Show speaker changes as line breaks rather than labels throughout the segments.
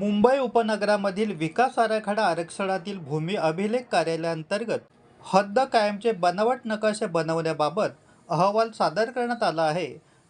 मुंबई उपनगरामधील विकास आराखडा आरक्षणातील भूमी अभिलेख कार्यालयांतर्गत हद्द कायमचे बनावट नकाशे बनवण्याबाबत अहवाल सादर करण्यात आला आहे.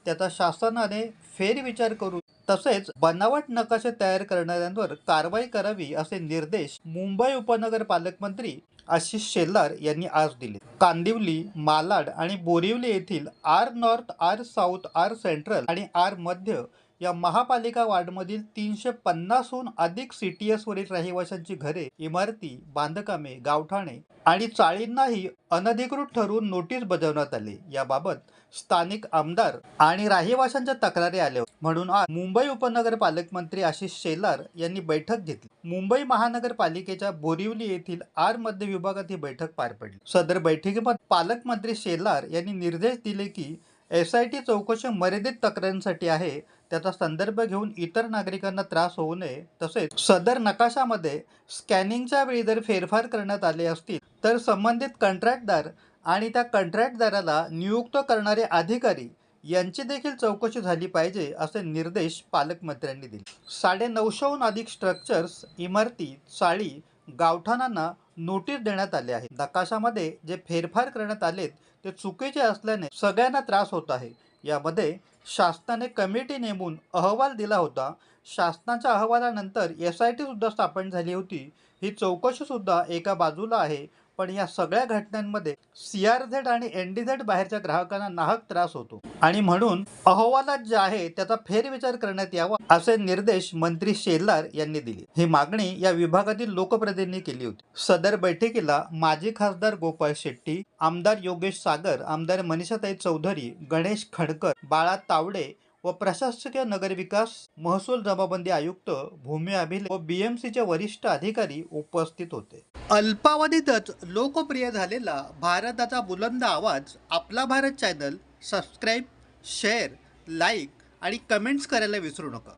त्याचा शासनाने फेरविचार करून तसेच बनावट नकाशे तयार करणाऱ्यांवर कारवाई करावी असे निर्देश मुंबई उपनगर पालकमंत्री आशिष शेलार यांनी आज दिले. कांदिवली मालाड आणि बोरिवली येथील R north R south R central आणि आर मध्य या महापालिका वार्डमधील तीनशे पन्नासहून अधिक सी टी एसवरील रहिवाशांची घरे इमारती बांधकामे गावठाणे आणि चाळींनाही अनधिकृत ठरवून नोटीस बजावण्यात आली. याबाबत स्थानिक आमदार आणि रहिवाशांच्या तक्रारी आल्या. म्हणून आज मुंबई उपनगर पालकमंत्री आशिष शेलार यांनी बैठक घेतली. मुंबई महानगरपालिकेच्या बोरिवली येथील आर मध्य विभागात ही बैठक पार पडली. सदर बैठकीमध्ये पालकमंत्री शेलार यांनी निर्देश दिले की एस आय टी चौकशी मर्यादित तक्रारींसाठी आहे. त्याचा संदर्भ घेऊन इतर नागरिकांना त्रास होऊ नये. तसेच सदर नकाशामध्ये स्कॅनिंगच्या वेळी जर फेरफार करण्यात आले असतील तर संबंधित कंत्राटदार आणि त्या कंत्राटदाराला नियुक्त करणारे अधिकारी यांची देखील चौकशी झाली पाहिजे असे निर्देश पालकमंत्र्यांनी दिले. साडे नऊशेहून अधिक स्ट्रक्चर्स इमारती चाळी गावठाणांना नोटीस देण्यात आली आहे. नकाशामध्ये जे फेरफार करण्यात आलेत ते चुकीचे असल्याने सगळ्यांना त्रास होत आहे. यामध्ये शासनाने कमिटी नेमून अहवाल दिला होता. शासनाच्या अहवालानंतर एस आय टी सुद्धा स्थापन झाली होती. ही चौकशी सुद्धा एका बाजूला आहे. पण या सगळ्या घटनांमध्ये सी आर झेड आणि एन डी झेड बाहेरच्या ग्राहकांना नाहक त्रास होतो. आणि म्हणून अहवालात जे आहे त्याचा फेरविचार करण्यात यावा असे निर्देश मंत्री शेलार यांनी दिले. ही मागणी या विभागातील लोकप्रतिनिधींनी केली होती. सदर बैठकीला माजी खासदार गोपाळ शेट्टी आमदार योगेश सागर आमदार मनीषाताई चौधरी गणेश खडकर बाळा तावडे व प्रशासकीय नगरविकास महसूल जमाबंदी आयुक्त भूमी अभिलेख व बीएमसीचे वरिष्ठ अधिकारी उपस्थित होते. अल्पावधीतच लोकप्रिय झालेला भारताचा बुलंद आवाज आपला Bharat channel subscribe share like आणि कमेंट्स करायला विसरू नका.